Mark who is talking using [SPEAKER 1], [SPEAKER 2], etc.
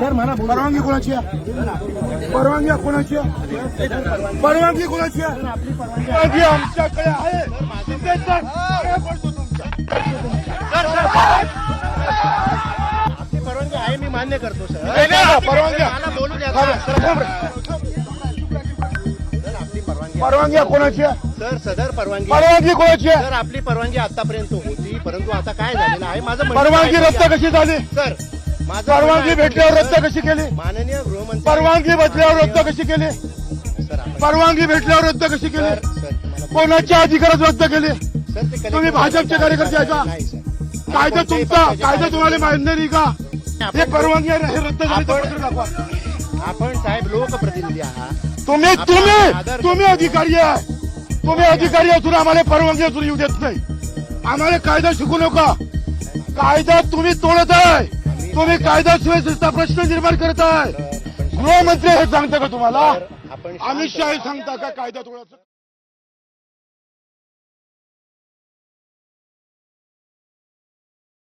[SPEAKER 1] Sir म्हणा परवानगी कोणाची आहे? परवानगी कोणाची आहे? परवानगी कोणाची आहे? परवानगी आमच्याकडे आहे?
[SPEAKER 2] आपली परवानगी आहे मी मान्य करतो सर.
[SPEAKER 1] परवानगी
[SPEAKER 2] बोलू द्या
[SPEAKER 1] हा.
[SPEAKER 2] परवानगी
[SPEAKER 1] कोणाची आहे?
[SPEAKER 2] सर सदर परवानगी
[SPEAKER 1] परवानगी कोणाची आहे?
[SPEAKER 2] सर आपली परवानगी आतापर्यंत होती परंतु आता काय झालेलं आहे? माझं म्हणणं
[SPEAKER 1] परवानगी
[SPEAKER 2] आहे
[SPEAKER 1] रद्द कशी झाली?
[SPEAKER 2] सर माझं
[SPEAKER 1] परवानगी
[SPEAKER 2] म्हणणं आहे,
[SPEAKER 1] भेटल्यावर रद्द
[SPEAKER 2] सर,
[SPEAKER 1] कशी केली?
[SPEAKER 2] माननीय गृहमंत्री
[SPEAKER 1] परवानगी भेटल्यावर रद्द कशी केली?
[SPEAKER 2] सर आपण-
[SPEAKER 1] परवानगी भेटल्यावर रद्द कशी
[SPEAKER 2] सर
[SPEAKER 1] केली?
[SPEAKER 2] सर तुम्हाला-
[SPEAKER 1] कोणाच्या अधिकारात रद्द केली?
[SPEAKER 2] सर, ते कलेक्टर-
[SPEAKER 1] तुम्ही भाजपचे कार्यकर्ते आहे का?
[SPEAKER 2] नाही सर
[SPEAKER 1] कायदा तुमचा कायदा तुम्हाला मान्य नाही का? हे परवानगी आहे ना, हे रद्द झाली तर
[SPEAKER 2] आपण-
[SPEAKER 1] पत्र दाखवा.
[SPEAKER 2] आपण साहेब लोकप्रतिनिधी आहात.
[SPEAKER 1] तुम्ही तुम्ही तुम्ही. अधिकारी आहे. तुम्ही अधिकारी असून आम्हाला परवानगी असून येऊ देत नाही. आम्हाला कायदा शिकू नका. कायदा तुम्ही तोडत आहे. तुम्ही कायदा सुव्यवस्थेचा प्रश्न निर्माण करत आहे. गृहमंत्री हे सांगता का तुम्हाला? अमित शहा हे सांगता का कायदा तोडायचं?